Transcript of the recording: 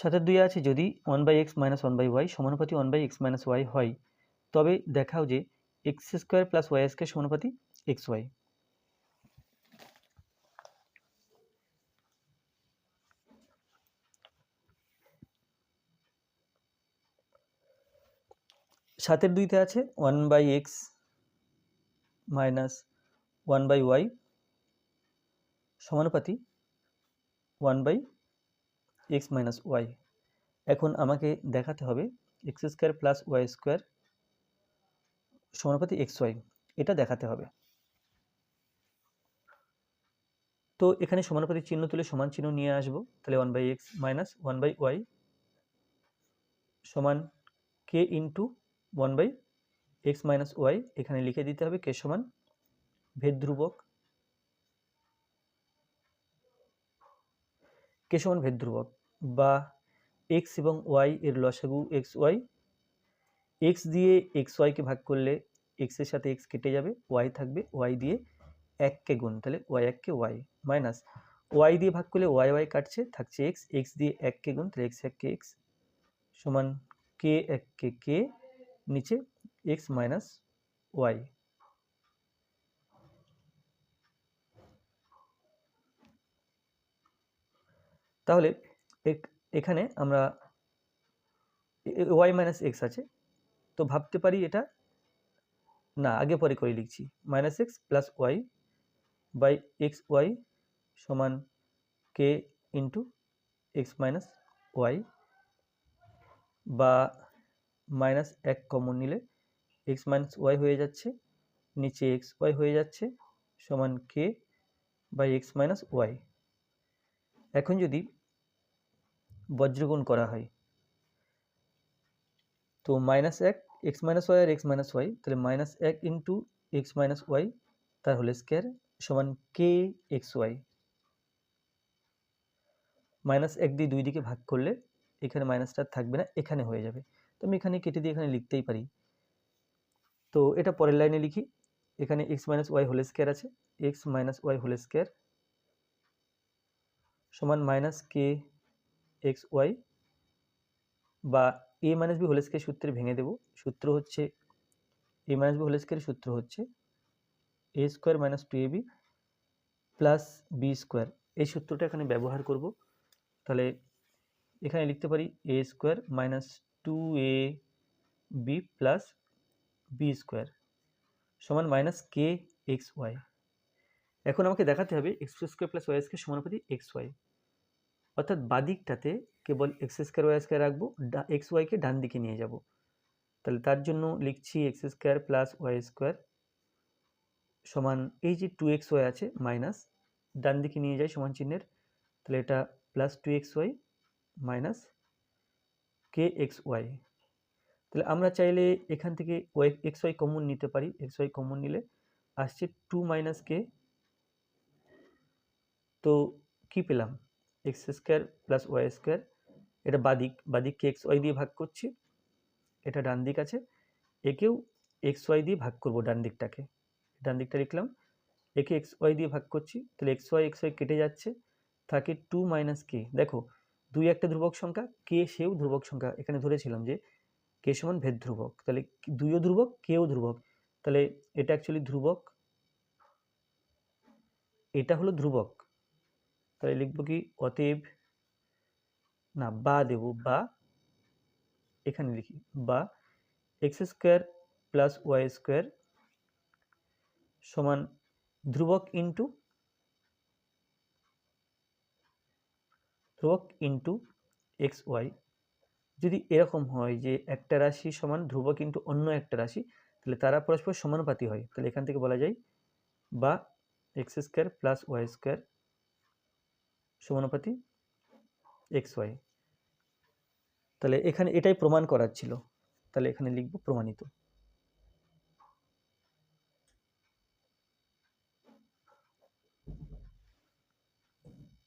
সাতের দুই আছে, যদি one by x minus one by y সমানুপাতি one by x minus y হয়, তবে দেখাও যে x square plus y square সমানুপাতি x y সাতের দুইতে আছে one by x minus one by y সমানুপাতি one by x minus y. এখন আমাকে দেখাতে হবে x square plus y square সমানুপাতি x y. এটা দেখাতে হবে। তো এখানে সমানুপাতি চিহ্ন তুলে সমান চিহ্ন নিয়ে আসব। তাহলে one by x minus one by y সমান k into one by x minus y. এখানে লিখে দিতে হবে কে সমান ভেদ ধ্রুবক কে সমান ভেদ ধ্রুবক বা এক্স এবং ওয়াই এর লসাগু এক্স ওয়াই এক্স দিয়ে এক্স ওয়াইকে ভাগ করলে এক্সের সাথে এক্স কেটে যাবে ওয়াই থাকবে ওয়াই দিয়ে এককে গুণ, তাহলে ওয়াই এককে ওয়াই মাইনাস ওয়াই দিয়ে ভাগ করলে ওয়াই ওয়াই কাটছে, থাকছে এক্স এক্স দিয়ে এককে গুণ, তাহলে এক্স এককে এক্স সমান কে এককে কে নিচে এক্স মাইনাস ওয়াই তাহলে এখানে আমরা ওয়াই মাইনাস এক্স আছে। তো ভাবতে পারি এটা, না, আগে পরে করে লিখছি। Minus x plus y by x y সমান k into x minus y বা মাইনাস এক কমন নিলে এক্স মাইনাস ওয়াই হয়ে যাচ্ছে, নিচে এক্স ওয়াই হয়ে যাচ্ছে, সমান k by x minus y এখন যদি বজ্রগুণ করা হয়। তো মাইনাস এক এক্স মাইনাস ওয়াই আর এক্স মাইনাস ওয়াই তাহলে মাইনাস এক ইন্টু এক্স মাইনাস ওয়াই তার হোল স্কোয়ার সমান কে এক্স ওয়াই মাইনাস এক দিয়ে দুই দিকে ভাগ করলে এখানে মাইনাসটা থাকবে না, এখানে হয়ে যাবে। তো আমি এখানে কেটে দিয়ে এখানে লিখতেই পারি। তো এটা পরের লাইনে লিখি। এখানে x minus y whole square আছে। X minus y whole square সমান মাইনাস কে এক্স ওয়াই বা a minus b whole square সূত্রে ভেঙে দেব। সূত্র হচ্ছে, a minus b whole square সূত্র হচ্ছে a square minus two a b plus b square. এই সূত্রটা এখানে ব্যবহার করব। তাহলে এখানে লিখতে পারি a square minus two a b plus b square সমান মাইনাস কে এক্স ওয়াই। এখন আমাকে দেখাতে হবে x square plus y square সমানুপাতি x y. অর্থাৎ বাদিকটাতে কেবল এক্স স্কোয়ার ওয়াই স্কোয়ার রাখব এক্স ওয়াইকে ডান দিকে নিয়ে যাব। তাহলে তার জন্য লিখছি x square plus y square সমান এই যে টু এক্স ওয়াই আছে মাইনাস ডান দিকে নিয়ে যায় সমান চিহ্নের, তাহলে এটা plus two x y minus k x y তাহলে আমরা চাইলে এখান থেকে ওয়াই এক্স ওয়াই কমন নিতে পারি এক্স ওয়াই কমন নিলে আসছে টু মাইনাস কে তো কি পেলাম? X square plus y square এটা বাদিক বাদিককে এক্স ওয়াই দিয়ে ভাগ করছি। এটা ডান দিক আছে। একেও এক্স ওয়াই দিয়ে ভাগ করব ডান দিকটাকে। ডান দিকটা লিখলাম। একে এক্স ওয়াই দিয়ে ভাগ করছি। তাহলে এক্স ওয়াই এক্স ওয়াই কেটে যাচ্ছে। থাকে টু মাইনাস কে দেখো, দুই একটা ধ্রুবক সংখ্যা কে সেও ধ্রুবক সংখ্যা। এখানে ধরেছিলাম যে কে সমান ভেদ ধ্রুবক। তাহলে দুইও ধ্রুবক, কেও ধ্রুবক। তাহলে এটা অ্যাকচুয়ালি ধ্রুবক। এটা হলো ধ্রুবক। তাহলে লিখব কি? অতএব না, বা দেব, বা। এখানে লিখি, বা। X square plus y square সমান ধ্রুবক ইন্টু ধ্রুবক ইন্টু এক্স ওয়াই। যদি এরকম হয় যে একটা রাশি সমান ধ্রুবক ইন্টু অন্য একটা রাশি, তাহলে তারা পরস্পর সমানুপাতি হয়। তাহলে এখান থেকে বলা যায় বা x square plus y square সমানুপাতি x y. তাহলে এখানে এটাই প্রমাণ করার ছিল। তাহলে এখানে লিখব প্রমাণিত।